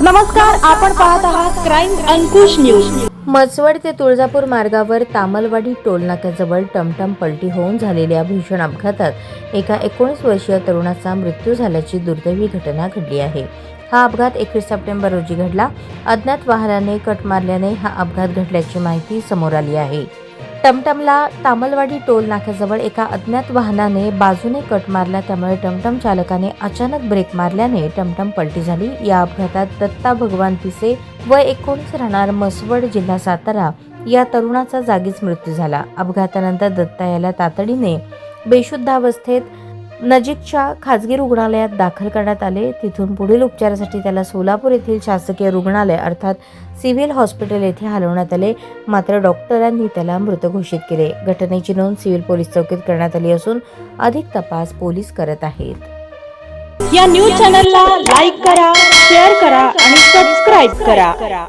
नमस्कार आपण पाहत आहात क्राईम अंकुश न्यूज मसवड ते तुळजापूर मार्गावर तामलवाडी टोलनाक्याजवळ टमटम पलटी होऊन झालेल्या भीषण अपघातात एका एकोणीस वर्षीय तरुणाचा मृत्यू झाल्याची दुर्दैवी घटना घडली आहे. हा अपघात एकवीस सप्टेंबर रोजी घडला. अज्ञात वाहनाने कट मारल्याने हा अपघात घडल्याची माहिती समोर आली आहे. टमटमला तामलवाडी टोल नाक्याजवळ एका अज्ञात वाहनाने बाजूने कट मारला त्यामुळे टमटम चालकाने अचानक ब्रेक मारल्याने टमटम पलटी झाली. या अपघातात दत्ता भगवान पिसे व एकोणीस राहणार मसवड जिल्हा सातारा या तरुणाचा जागीच मृत्यू झाला. अपघातानंतर दत्ता याला तातडीने बेशुद्धावस्थेत नजीकच्या खाजगी रुग्णालयात दाखल करण्यात आले. तिथून पुढील उपचारासाठी त्याला सोलापूर येथील शासकीय रुग्णालय अर्थात सिव्हिल हॉस्पिटल येथे हलवण्यात आले. मात्र डॉक्टरांनी त्याला मृत घोषित केले. घटनेची नोंद सिव्हिल पोलीस चौकीत करण्यात आली असून अधिक तपास पोलीस करत आहेत. या न्यूज चॅनलला लाईक करा शेअर करा आणि सबस्क्राईब करा.